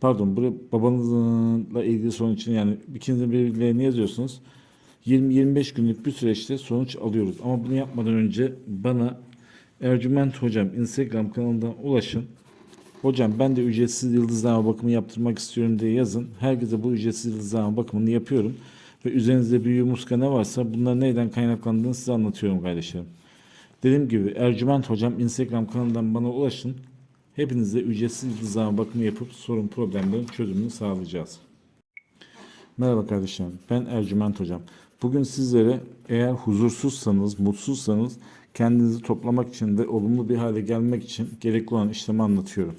Pardon, buraya babanızla ilgili sorun için yani ikinizin bilgilerini yazıyorsunuz. 20-25 günlük bir süreçte sonuç alıyoruz. Ama bunu yapmadan önce bana Ercüment Hocam Instagram kanalından ulaşın. Hocam ben de ücretsiz yıldızlama bakımı yaptırmak istiyorum diye yazın. Herkese bu ücretsiz yıldızlama bakımını yapıyorum. Ve üzerinizde büyü muska ne varsa bunlar neyden kaynaklandığını size anlatıyorum kardeşlerim. Dediğim gibi Ercüment Hocam Instagram kanalından bana ulaşın. Hepinize ücretsiz yıldızlama bakımı yapıp sorun problemlerin çözümünü sağlayacağız. Merhaba kardeşlerim, ben Ercüment Hocam. Bugün sizlere eğer huzursuzsanız, mutsuzsanız kendinizi toplamak için ve olumlu bir hale gelmek için gerekli olan işlemi anlatıyorum.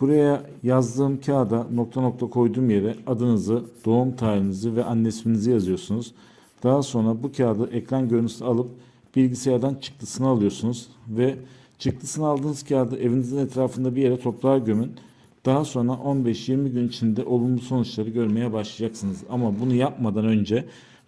Buraya yazdığım kağıda nokta nokta koyduğum yere adınızı, doğum tarihinizi ve anne isminizi yazıyorsunuz. Daha sonra bu kağıdı ekran görüntüsü alıp bilgisayardan çıktısını alıyorsunuz ve çıktısını aldığınız kağıdı evinizin etrafında bir yere toprağa gömün. Daha sonra 15-20 gün içinde olumlu sonuçları görmeye başlayacaksınız. Ama bunu yapmadan önce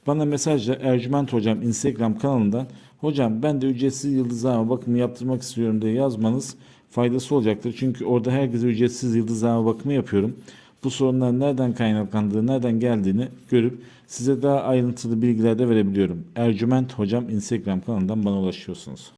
bana mesajla Ercüment Hocam Instagram kanalından Hocam ben de ücretsiz yıldızlama bakımı yaptırmak istiyorum diye yazmanız faydası olacaktır. Çünkü orada herkese ücretsiz yıldızlama bakımı yapıyorum. Bu sorunlar nereden kaynaklandığı, nereden geldiğini görüp size daha ayrıntılı bilgiler de verebiliyorum. Ercüment Hocam Instagram kanalından bana ulaşıyorsunuz.